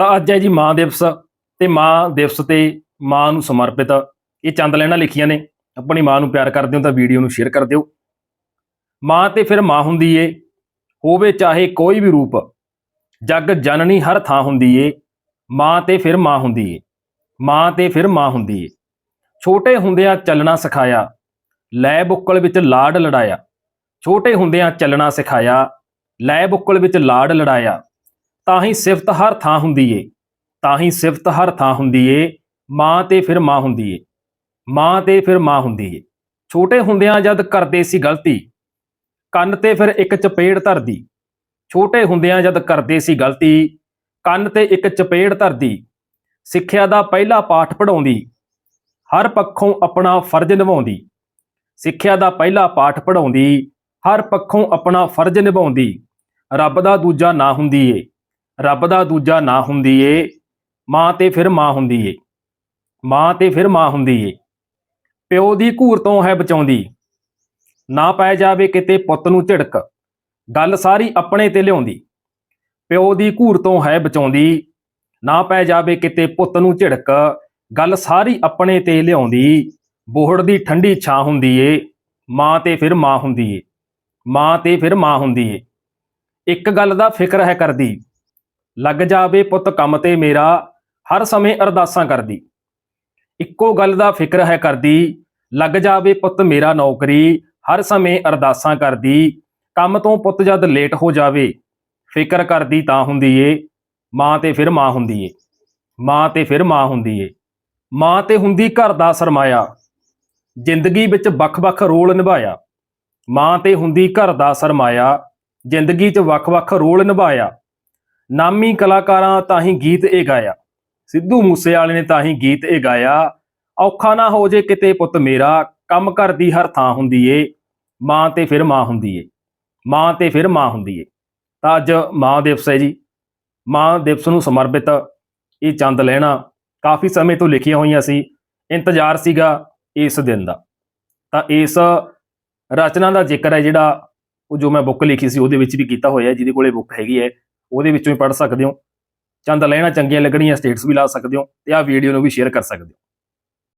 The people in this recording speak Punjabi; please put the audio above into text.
ਤਾਂ ਅੱਜ ਹੈ ਜੀ ਮਾਂ ਦਿਵਸ ਤੇ ਮਾਂ ਦਿਵਸ ਤੇ ਮਾਂ ਨੂੰ ਸਮਰਪਿਤ। ਇਹ ਚੰਦ ਲੈਣਾ ਲਿਖੀਆਂ ਨੇ। ਆਪਣੀ ਮਾਂ ਨੂੰ ਪਿਆਰ ਕਰਦੇ ਹੋ ਤਾਂ ਵੀਡੀਓ ਨੂੰ ਸ਼ੇਅਰ ਕਰ ਦਿਓ। ਮਾਂ ਤੇ ਫਿਰ ਮਾਂ ਹੁੰਦੀ ਏ। ਹੋਵੇ ਚਾਹੇ ਕੋਈ ਵੀ ਰੂਪ। ਜਗ ਜਨਨੀ ਹਰ ਥਾਂ ਹੁੰਦੀ ਏ। ਮਾਂ ਤੇ ਫਿਰ ਮਾਂ ਹੁੰਦੀ ਏ। ਮਾਂ ਤੇ ਫਿਰ ਮਾਂ ਹੁੰਦੀ ਏ। ਛੋਟੇ ਹੁੰਦਿਆਂ ਚੱਲਣਾ ਸਿਖਾਇਆ। ਲੈ ਬੁੱਕਲ ਵਿੱਚ ਲਾਡ ਲੜਾਇਆ। ਛੋਟੇ ਹੁੰਦਿਆਂ ਚੱਲਣਾ ਸਿਖਾਇਆ। ਲੈ ਬੁੱਕਲ ਵਿੱਚ ਲਾੜ ਲੜਾਇਆ। ਤਾਂ ਹੀ ਸਿਫਤ ਹਰ ਥਾਂ ਹੁੰਦੀ ਏ। ਤਾਂ ਹੀ ਸਿਫਤ ਹਰ ਥਾਂ ਹੁੰਦੀ ਏ। ਮਾਂ ਤੇ ਫਿਰ ਮਾਂ ਹੁੰਦੀ ਏ। ਮਾਂ ਤੇ ਫਿਰ ਮਾਂ ਹੁੰਦੀ ਏ। ਛੋਟੇ ਹੁੰਦਿਆਂ ਜਦ ਕਰਦੇ ਸੀ ਗਲਤੀ, ਕੰਨ ਤੇ ਫਿਰ ਇੱਕ ਚਪੇੜ ਧਰਦੀ। ਛੋਟੇ ਹੁੰਦਿਆਂ ਜਦ ਕਰਦੇ ਸੀ ਗਲਤੀ, ਕੰਨ ਤੇ ਇੱਕ ਚਪੇੜ ਧਰਦੀ। ਸਿੱਖਿਆ ਦਾ ਪਹਿਲਾ ਪਾਠ ਪੜਾਉਂਦੀ ਹਰ ਪੱਖੋਂ ਆਪਣਾ ਫਰਜ਼ ਨਿਭਾਉਂਦੀ। ਸਿੱਖਿਆ ਦਾ ਪਹਿਲਾ ਪਾਠ ਪੜਾਉਂਦੀ ਹਰ ਪੱਖੋਂ ਆਪਣਾ ਫਰਜ਼ ਨਿਭਾਉਂਦੀ। ਰੱਬ ਦਾ ਦੂਜਾ ਨਾਂ ਹੁੰਦੀ ਏ। ਰੱਬ ਦਾ ਦੂਜਾ ਨਾਂ ਹੁੰਦੀ ਏ, ਮਾਂ ਤੇ ਫਿਰ ਮਾਂ ਹੁੰਦੀ ਏ। ਮਾਂ ਤੇ ਫਿਰ ਮਾਂ ਹੁੰਦੀ ਏ। ਪਿਓ ਦੀ ਘੂਰ ਤੋਂ ਹੈ ਬਚਾਉਂਦੀ। ਨਾ ਪੈ ਜਾਵੇ ਕਿਤੇ ਪੁੱਤ ਨੂੰ ਝਿੜਕ। ਗੱਲ ਸਾਰੀ ਆਪਣੇ ਤੇ ਲਿਆਉਂਦੀ। ਪਿਓ ਦੀ ਘੂਰ ਤੋਂ ਹੈ ਬਚਾਉਂਦੀ। ਨਾ ਪੈ ਜਾਵੇ ਕਿਤੇ ਪੁੱਤ ਨੂੰ ਝਿੜਕ। ਗੱਲ ਸਾਰੀ ਆਪਣੇ ਤੇ ਲਿਆਉਂਦੀ। ਬੋਹੜ ਦੀ ਠੰਡੀ ਛਾਂ ਹੁੰਦੀ ਏ। ਮਾਂ ਤੇ ਫਿਰ ਮਾਂ ਹੁੰਦੀ ਏ। ਮਾਂ ਤੇ ਫਿਰ ਮਾਂ ਹੁੰਦੀ ਏ। ਇੱਕ ਗੱਲ ਦਾ ਫਿਕਰ ਹੈ ਕਰਦੀ। ਲੱਗ ਜਾਵੇ ਪੁੱਤ ਕੰਮ ਤੇ ਮੇਰਾ, ਹਰ ਸਮੇਂ ਅਰਦਾਸਾਂ ਕਰਦੀ। ਇੱਕੋ ਗੱਲ ਦਾ ਫਿਕਰ ਹੈ ਕਰਦੀ, ਲੱਗ ਜਾਵੇ ਪੁੱਤ ਮੇਰਾ ਨੌਕਰੀ, ਹਰ ਸਮੇਂ ਅਰਦਾਸਾਂ ਕਰਦੀ, ਕੰਮ ਤੋਂ ਪੁੱਤ ਜਦ ਲੇਟ ਹੋ ਜਾਵੇ, ਫਿਕਰ ਕਰਦੀ ਤਾਂ ਹੁੰਦੀ ਏ, ਮਾਂ ਤੇ ਫਿਰ ਮਾਂ ਹੁੰਦੀ ਏ, ਮਾਂ ਤੇ ਫਿਰ ਮਾਂ ਹੁੰਦੀ ਏ, ਮਾਂ ਤੇ ਹੁੰਦੀ ਘਰ ਦਾ ਸਰਮਾਇਆ, ਜ਼ਿੰਦਗੀ ਵਿੱਚ ਵੱਖ-ਵੱਖ ਰੋਲ ਨਿਭਾਇਆ, ਮਾਂ ਤੇ ਹੁੰਦੀ ਘਰ ਦਾ ਸਰਮਾਇਆ, ਜ਼ਿੰਦਗੀ 'ਚ ਵੱਖ-ਵੱਖ ਰੋਲ ਨਿਭਾਇਆ ਨਾਮੀ ਕਲਾਕਾਰਾਂ ਤਾਂ ਹੀ ਗੀਤ ਇਹ ਗਾਇਆ। ਸਿੱਧੂ ਮੂਸੇਵਾਲੇ ਨੇ ਤਾਂ ਹੀ ਗੀਤ ਇਹ ਗਾਇਆ। ਔਖਾ ਨਾ ਹੋ ਜੇ ਕਿਤੇ ਪੁੱਤ ਮੇਰਾ, ਕੰਮ ਕਰਦੀ ਹਰ ਥਾਂ ਹੁੰਦੀ ਏ। ਮਾਂ ਤੇ ਫਿਰ ਮਾਂ ਹੁੰਦੀ ਏ। ਮਾਂ ਤੇ ਫਿਰ ਮਾਂ ਹੁੰਦੀ ਏ। ਤਾਂ ਅੱਜ ਮਾਂ ਦਿਵਸ ਹੈ ਜੀ। ਮਾਂ ਦਿਵਸ ਨੂੰ ਸਮਰਪਿਤ ਇਹ ਚੰਦ ਲੈਣਾ ਕਾਫੀ ਸਮੇਂ ਤੋਂ ਲਿਖੀਆਂ ਹੋਈਆਂ ਸੀ। ਇੰਤਜ਼ਾਰ ਸੀਗਾ ਇਸ ਦਿਨ ਦਾ। ਤਾਂ ਇਸ ਰਚਨਾ ਦਾ ਜ਼ਿਕਰ ਹੈ ਜਿਹੜਾ ਉਹ ਜੋ ਮੈਂ ਬੁੱਕ ਲਿਖੀ ਸੀ ਉਹਦੇ ਵਿੱਚ ਵੀ ਕੀਤਾ ਹੋਇਆ ਜਿਹਦੇ ਕੋਲੇ ਬੁੱਕ ਹੈਗੀ ਹੈ। ਉਹਦੇ ਵਿੱਚੋਂ ਹੀ ਪੜ੍ਹ ਸਕਦੇ ਹੋ। ਚੰਦ ਲੈਣਾ ਚੰਗੀਆਂ ਲੱਗਣੀਆਂ ਸਟੇਟਸ ਵੀ ਲਾ ਸਕਦੇ ਹੋ ਤੇ ਆਹ ਵੀਡੀਓ ਨੂੰ ਵੀ ਸ਼ੇਅਰ ਕਰ ਸਕਦੇ ਹੋ।